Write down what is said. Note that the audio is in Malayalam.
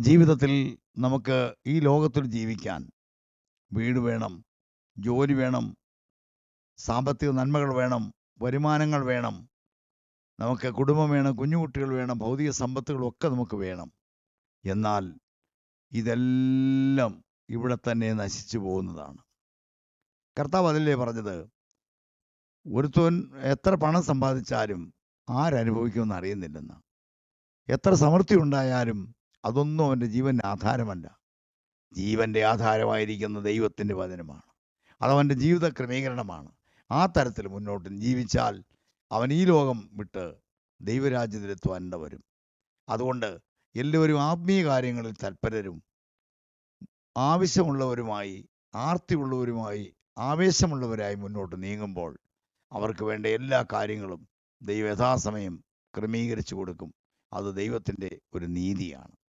ജീവിതത്തിൽ നമുക്ക് ഈ ലോകത്തിൽ ജീവിക്കാൻ വീട് വേണം ജോലി വേണം സാമ്പത്തിക നന്മകൾ വേണം വരുമാനങ്ങൾ വേണം നമുക്ക് കുടുംബം വേണം കുഞ്ഞുകുട്ടികൾ വേണം ഭൗതിക സമ്പത്തുകളൊക്കെ നമുക്ക് വേണം. എന്നാൽ ഇതെല്ലാം ഇവിടെ തന്നെ നശിച്ചു പോകുന്നതാണ്. കർത്താവ് അതില്ലേ പറഞ്ഞത്? ഒരുത്തൻ എത്ര പണം സമ്പാദിച്ചാലും ആരനുഭവിക്കുമെന്ന് അറിയുന്നില്ലെന്ന്. എത്ര സമൃദ്ധി ഉണ്ടായാലും അതൊന്നും അവന്റെ ജീവന്റെ ആധാരമല്ല. ജീവന്റെ ആധാരമായിരിക്കുന്ന ദൈവത്തിന്റെ വചനമാണ്. അതവന്റെ ജീവിത ക്രമീകരണമാണ്. ആ തരത്തിൽ മുന്നോട്ട് ജീവിച്ചാൽ അവൻ ഈ ലോകം വിട്ട് ദൈവരാജ്യത്തിലെത്തുവാൻ വരും. അതുകൊണ്ട് എല്ലാവരും ആത്മീയ കാര്യങ്ങളിൽ തൽപരരും ആവശ്യമുള്ളവരുമായി ആർത്തിയുള്ളവരുമായി ആവേശമുള്ളവരായി മുന്നോട്ട് നീങ്ങുമ്പോൾ അവർക്ക് വേണ്ട എല്ലാ കാര്യങ്ങളും ദൈവ യഥാസമയം ക്രമീകരിച്ചു കൊടുക്കും. അത് ദൈവത്തിന്റെ ഒരു നീതിയാണ്.